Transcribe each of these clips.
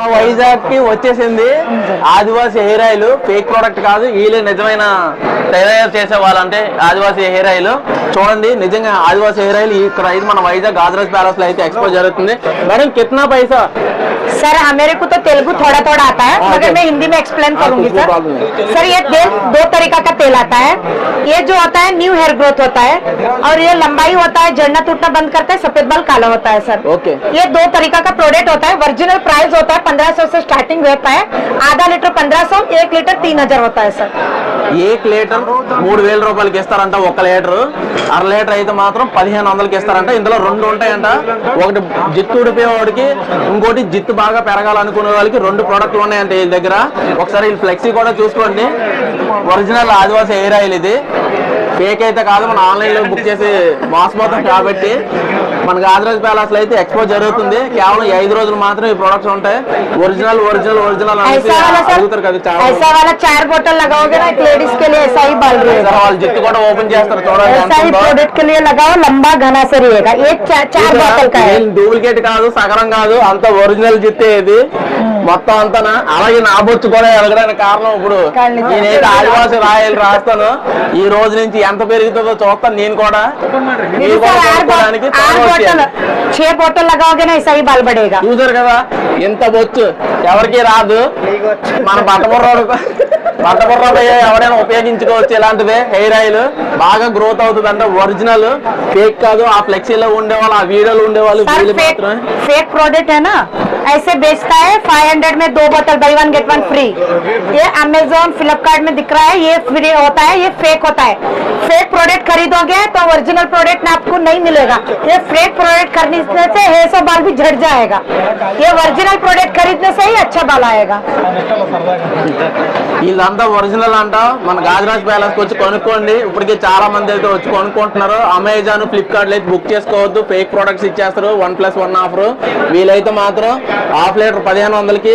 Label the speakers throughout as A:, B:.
A: మన వైజాగ్కి వచ్చేసింది Adivasi hair oil fake product కాదు వీళ్ళే నిజమైన తయారు చేసే వాళ్ళంటే ఆదివాసి హెయిర్ ఆయిల్ చూడండి నిజంగా ఆదివాసి హెయిర్ ఆయిల్ ఇక్కడ అయితే మన వైజాగ్ గాజరాజ్ ప్యాలెస్లో అయితే ఎక్స్పోజ్ జరుగుతుంది మేడం కిतना పైసా
B: सर हमारे को तो तेलुगु थोड़ा थोड़ा आता है मगर मैं हिंदी में एक्सप्लेन करूंगी सर सर ये तेल दो तरीका का तेल आता है ये जो होता है न्यू हेयर ग्रोथ होता है और ये लंबाई होता है जड़ना टूटना बंद करता है सफेद बाल काला होता है सर
A: ओके
B: ये दो तरीका का प्रोडक्ट होता है ओरिजिनल प्राइस होता है पंद्रह सौ से स्टार्टिंग रहता है आधा लीटर पंद्रह सौ एक लीटर तीन हजार होता है सर
A: ఏక్ లీటర్ మూడు వేల రూపాయలకి ఇస్తారంట ఒక లీటర్ అర లీటర్ అయితే మాత్రం పదిహేను వందలకి ఇస్తారంట ఇందులో రెండు ఉంటాయంట ఒకటి జిత్తు ఉడిపోయేవాడికి ఇంకోటి జిత్తు బాగా పెరగాలనుకునే వాళ్ళకి రెండు ప్రోడక్ట్లు ఉన్నాయంట వీళ్ళ దగ్గర ఒకసారి వీళ్ళు ఫ్లెక్సీ కూడా చూసుకోండి ఒరిజినల్ ఆదివాసి ఎయిర్ ఆయిల్ ఇది ఫేక్ అయితే కాదు మన ఆన్లైన్ లో బుక్ చేసి మోసపోతాం కాబట్టి మనకి ఆదిరాజ్ ప్యాలెస్ లో అయితే ఎక్స్పో జరుగుతుంది కేవలం ఈ ఐదు రోజులు మాత్రం ఈ ప్రొడక్ట్స్ ఉంటాయి ఒరిజినల్ ఒరిజినల్ ఒరిజినల్ అనేసి
B: ऐसा वाला
A: అడుగుతారు కదా
B: सर
A: చాలా
B: ऐसा वाला चार बोतल लगाओगे ना एक लेडीज के लिए ऐसा ही बाल रहेगा
A: సరే వాళ్ళ జిత్తు కూడా ఓపెన్ చేస్తారు చూడండి ఎంత
B: ऐसा ही
A: ఉందో.
B: प्रोडक्ट के लिए लगाओ लंबा घना से रहेगा ये चा, चार बोतल का है
A: ఇదేం డూప్లికేట్ కాదు సగరం కాదు అంత ఒరిజినల్ జిత్తే ఇది మొత్తం అంతా అలాగే నా బొచ్చు కూడా ఎలగడానికి కారణం ఇప్పుడు. నేనైతే ఆదివాసి రాయలు రాస్తాను. ఈ రోజు నుంచి ఎంత పెరుగుతుందో చూస్తాను నేను కూడా. చూసారు కదా? ఇంత బొచ్చు. ఎవరికి రాదు. మన బట్టబుర్రోడు బట్టబుర్రపై ఎవరైనా ఉపయోగించుకోవచ్చు ఇలాంటిది. హెయిర్ ఆయిల్ బాగా గ్రోత్ అవుతుంది అంటే ఒరిజినల్. ఫేక్ కాదు. ఆ ఫ్లెక్సీలో ఉండేవాళ్ళు ఆ వీడియోలో ఉండేవాళ్ళు
B: ఫేక్
A: ప్రోడక్ట్
B: అయినా
A: మాత్రమే
B: फेक प्रोडक्ट है ना ऐसे बेचता है 500 में दो बोतल buy one get one free ये अमेजोन फ्लिपकार्ट में दिख रहा है ये फ्री होता है ये फेक होता है फेक प्रोडक्ट खरीदोगे तो ओरिजिनल प्रोडक्ट आपको नहीं मिलेगा ये फेक प्रोडक्ट खरीदने से हेयर से बाल भी झड़ जाएगा ये ओरिजिनल प्रोडक्ट खरीदने से ही अच्छा बाल आएगा
A: వీళ్ళంతా ఒరిజినల్ అంట మన గాజరాజ్ ప్యాలెస్ వచ్చి కొనుక్కోండి ఇప్పటికే చాలా మంది అయితే వచ్చి కొనుక్కుంటున్నారు అమెజాన్ ఫ్లిప్కార్ట్ అయితే బుక్ చేసుకోవద్దు ఫేక్ ప్రొడక్ట్స్ ఇచ్చేస్తారు వన్ ప్లస్ వన్ ఆఫర్ వీలైతే మాత్రం half litre పదిహేను వందలకి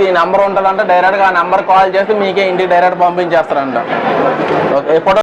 A: ఈ నెంబర్ ఉంటుందంటే. డైరెక్ట్ డైరెక్ట్గా ఆ నెంబర్ కాల్ చేసి మీకే ఇంటికి డైరెక్ట్ పంపించేస్తారంట. Okay photo